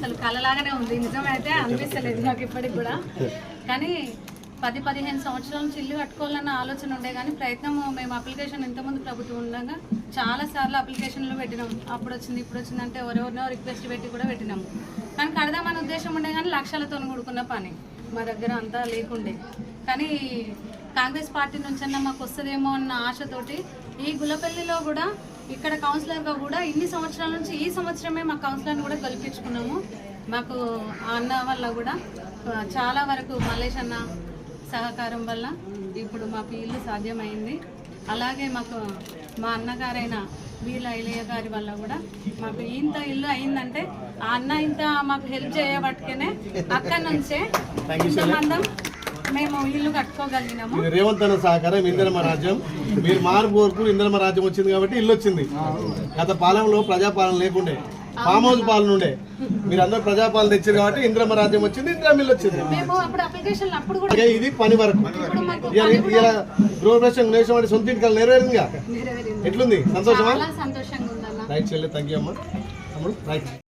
అసలు కలలాగానే ఉంది. నిజమైతే అనిపిస్తలేదు నాకు ఇప్పటికి కూడా. కానీ పది పదిహేను సంవత్సరాల నుంచి ఇల్లు కట్టుకోవాలన్న ఆలోచన ఉండే కానీ ప్రయత్నం మేము అప్లికేషన్ ఇంతకుముందు ప్రభుత్వం ఉండగా చాలా సార్లు అప్లికేషన్లు పెట్టినాం. అప్పుడు వచ్చింది ఇప్పుడు వచ్చింది అంటే ఎవరెవరినో రిక్వెస్ట్ పెట్టి కూడా పెట్టినాము. కానీ కడదామని ఉద్దేశం ఉండే కానీ లక్షలతో కూడుకున్న పని మా దగ్గర అంతా లేకుండే. కానీ కాంగ్రెస్ పార్టీ నుంచన్నా మాకు వస్తుందేమో అన్న ఆశతోటి ఈ గులపల్లిలో కూడా ఇక్కడ కౌన్సిలర్గా కూడా ఇన్ని సంవత్సరాల నుంచి ఈ సంవత్సరమే మా కౌన్సిలర్ని కూడా గెలిపించుకున్నాము. మాకు ఆ అన్న వల్ల కూడా చాలా వరకు మల్లేష్ అన్న సహకారం వల్ల ఇప్పుడు మాకు ఇల్లు సాధ్యమైంది. అలాగే మాకు మా అన్నగారైన వీళ్ళ ఇలయ్య గారి వల్ల కూడా మాకు ఇంత ఇల్లు అయిందంటే ఆ అన్న ఇంత మాకు హెల్ప్ చేయబట్టుకనే అక్కడి నుంచే ఇంతమందం మేము ఇల్లు కట్టుకోగలిగినాము. ఇది రేవంత్ అన్న సహకారం ఇందిరమ రాజ్యం. మీరు మారుకోరుకు ఇందిరమ రాజ్యం వచ్చింది కాబట్టి ఇల్లు వచ్చింది. గత పాలనలో ప్రజాపాలన లేకుండే ఫామ్ హౌస్ పాలన ఉండే. మీరు అందరూ ప్రజాపాలన తెచ్చారు కాబట్టి ఇందిరమ రాజ్యం వచ్చింది ఇందిరమ ఇల్లు వచ్చింది. ఇది పని వరకు. ఇలా గృహప్రవేశం నేసం సొంత ఇంటికి నెరవేరిందిగా? నెరవేరింది. ఎట్లుంది? సంతోషమా? రైట్ చెల్లి థ్యాంక్ యూ అమ్మా. రైట్